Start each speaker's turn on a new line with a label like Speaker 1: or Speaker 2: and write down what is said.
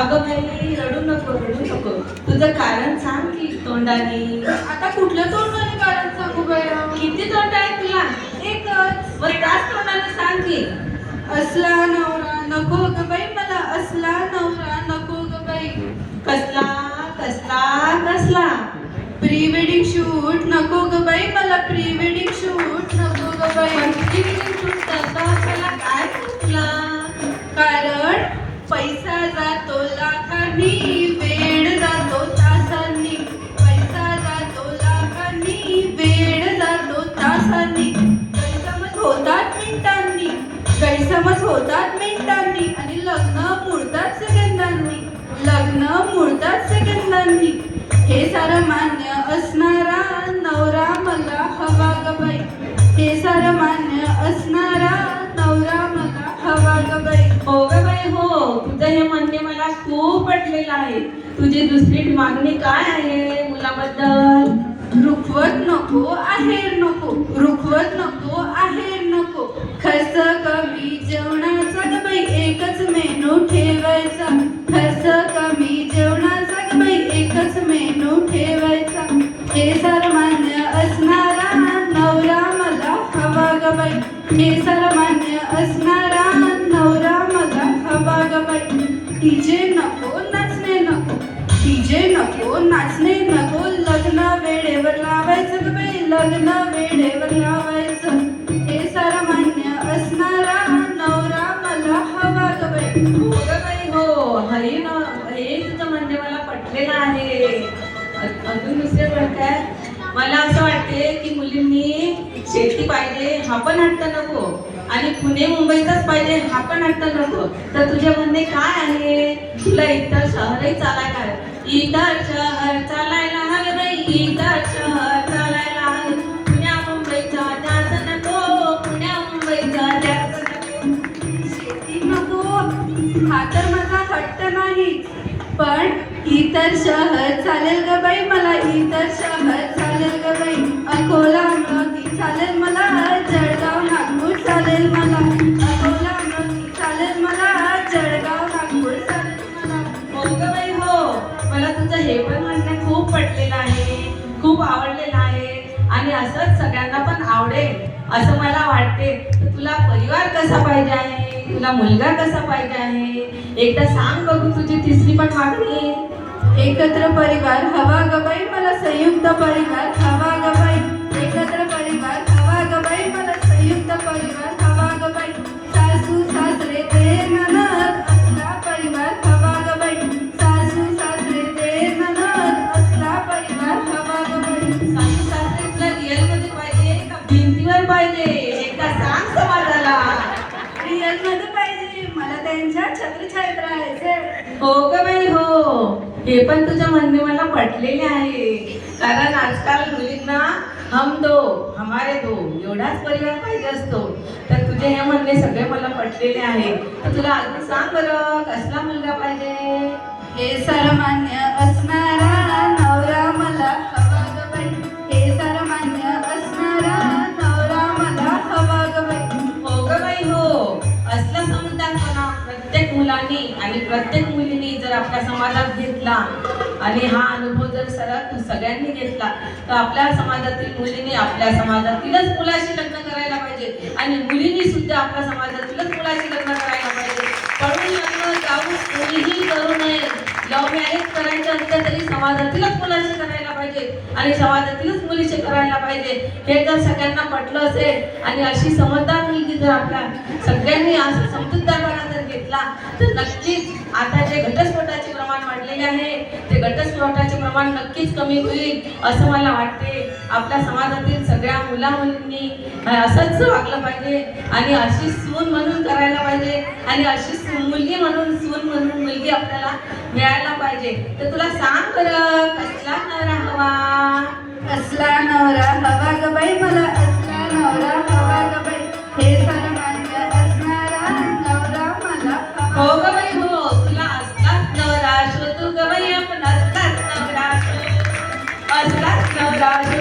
Speaker 1: अगं बाई रडू नको रडू नको. तुझं कारण सांग की तोंडाने.
Speaker 2: आता कुठल्या तोंडाने कारण सांगू बया
Speaker 1: किती तोंड आहे तुला?
Speaker 2: एकच.
Speaker 1: मग त्याच तोंडाने सांग की.
Speaker 2: असला नवरा नको ग बाई मला असला नवरा नको ग बाई.
Speaker 1: कसला कसला कसला?
Speaker 2: प्री वेडिंग शूट नको ग बाई मला प्री वेडिंग शूट नको ग बाई. हे मान्य असणारा नवरा मला हवा ग बाई हो ग बाई
Speaker 1: हो. तुझं हे म्हणणे मला खूप पटलेलं आहे. तुझी दुसरी मागणी काय आहे मुलाबद्दल?
Speaker 2: रुखवत नको आहेर नको. रुखवत नको आहेर नको. खर्च कमी जेवणाचा ग बाई एकच मेनू ठेवायचा. हे सर्वांना असणारा नवरा मला हवा ग तिचे नको नाचणे नको तिचे नको नाचणे नको. लग्न वेळेवर लावायचं ग बाई लग्न वेळेवर लावायचं. हे सारं मान्य असणारा नवरा मला हवा ग
Speaker 1: हो ग बाई हो. हरी न हे तुझं म्हणणे मला पटलेलं आहे. अजून दुसरे पण काय मला असं वाटते की मुलींनी शेती पाहिजे हा पण हट्ट नको. आणि पुणे मुंबईचाच पाहिजे हा पण हट्ट नको. तर तुझे म्हणणे काय आहे? तुला इतर शहरही चालायला हवे. इतर शहर चालायला हवे बाई इतर शहर चालायला हवे. पुण्या मुंबईचा जास्त नको पुण्या मुंबईचा जास्त नको.
Speaker 2: शेती नको. हा तर माझा हट्ट नाही. पण इतर शहर चालेल ग बाई मला इतर शहर चालेल ग बाई. अकोला चालेल मला जळगाव नागपूर चालेल मला. अकोला चालेल मला जळगाव नागपूर चालेल मला.
Speaker 1: हो बाई हो. मला तुझं हे पण म्हणणं खूप पटलेलं आहे खूप आवडलेलं आहे. आणि असंच सगळ्यांना पण आवडेल असं मला वाटते. तुला परिवार कसा पाहिजे आहे? तुला मुलगा कसा पाहिजे आहे? एकदा सांग बघू तुझी तिसरी पण मागणी.
Speaker 2: एकत्र परिवार हवा ग बाई मला संयुक्त परिवार हवा
Speaker 1: मध्ये पाहिजे.
Speaker 2: मला त्यांच्या छत्रछायेत राहायचे
Speaker 1: हो ग बाई हो. हे पण तुझं म्हणणे मला पटलेले आहे. कारण आजकाल मुलींना हम दो हमारे दो एवढाच परिवार पाहिजे असतो. तर तुझे हे म्हणणे सगळे मला पटलेले आहे. तर तुला अजून सांग बरं कसला मुलगा पाहिजे?
Speaker 2: हे सर्वमान्य असणारा नवरा मला
Speaker 1: आणि प्रत्येक मुलीने जर आपल्या समाजात घेतला आणि हा अनुभव जर सरळ सगळ्यांनी घेतला तर आपल्या समाजातील मुलींनी आपल्या समाजातीलच मुलाशी लग्न करायला पाहिजे. आणि मुलींनी सुद्धा आपल्या समाजातीलच मुलाशी लग्न करायला पाहिजे. पळून लग्न जाऊन कोणीही करू नये. लव्ह मॅरेज करायचं असलं तरी समाजातीलच मुलाशी करायला आणि समाजातीलच मुलीचे करायला पाहिजे. हे जर सगळ्यांना पटलं असेल आणि अशी समजदार मुलगी जर आपल्या सगळ्यांनी असं समजूतदारपणा जर घेतला तर नक्कीच आता जे घटस्फोटाची वाढलेले आहे. ते घटस्फोटाचे प्रमाण नक्कीच कमी होईल असं मला वाटते. आपल्या समाजातील सगळ्या मुला मुलींनी असंच वागलं पाहिजे आणि अशी सून म्हणून करायला पाहिजे आणि अशी मुलगी म्हणून सून म्हणून मुलगी आपल्याला मिळायला पाहिजे. तर तुला सांग बरं कसला नवरा हवा যায়